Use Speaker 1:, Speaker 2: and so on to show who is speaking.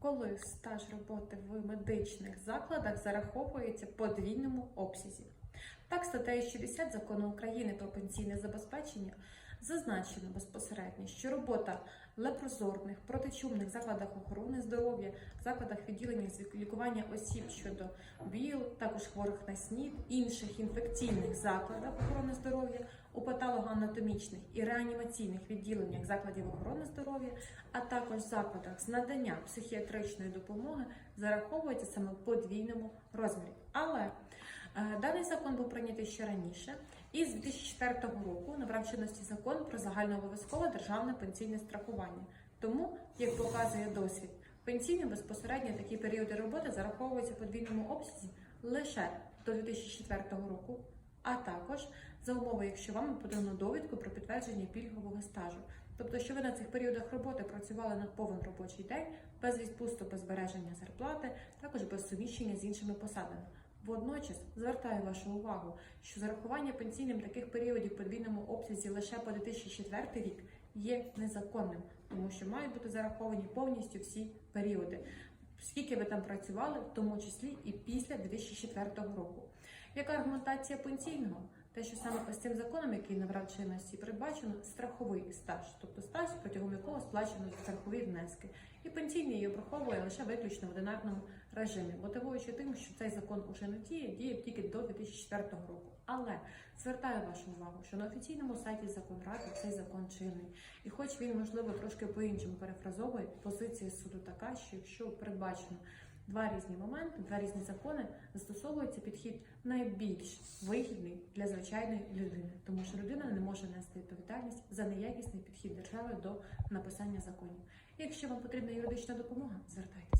Speaker 1: коли стаж роботи в медичних закладах зараховується подвійному обсязі. Так, статтею 60 закону України про пенсійне забезпечення зазначено безпосередньо, що робота лепрозорних, протичумних закладах охорони здоров'я, закладах відділення з лікування осіб щодо ВІЛ, також хворих на СНІД, інших інфекційних закладах охорони здоров'я, у патологоанатомічних і реанімаційних відділеннях закладів охорони здоров'я, а також закладах з надання психіатричної допомоги зараховується саме подвійному розмірі. Але даний закон був прийнятий ще раніше, і з 2004 року набрав чинності закон про загальнообов'язкове державне пенсійне страхування. Тому, як показує досвід, пенсійні безпосередньо такі періоди роботи зараховуються в подвійному обсязі лише до 2004 року, а також за умови, якщо вам подано довідку про підтвердження пільгового стажу. Тобто, що ви на цих періодах роботи працювали на повен робочий день, без відпусту, без збереження зарплати, також без суміщення з іншими посадами. Водночас звертаю вашу увагу, що зарахування пенсійним таких періодів в подвійному обсязі лише по 2004 рік є незаконним, тому що мають бути зараховані повністю всі періоди. Скільки ви там працювали, в тому числі і після 2004 року. Яка аргументація пенсійного? Те, що саме ось цим законом, який набрав чинності, передбачено страховий стаж, тобто стаж, протягом якого сплачено страхові внески. І пенсійний її обраховує лише виключно в одинарному режимі, мотивуючи тим, що цей закон уже не діє, діє тільки до 2004 року. Але звертаю вашу увагу, що на офіційному сайті Законради цей закон чинний. І хоч він, можливо, трошки по-іншому перефразовує, позиція суду така, що якщо передбачено два різні моменти, два різні закони, застосовується підхід найбільш вигідний для звичайної людини, тому що людина не може нести відповідальність за неякісний підхід держави до написання законів. Якщо вам потрібна юридична допомога, звертайтеся.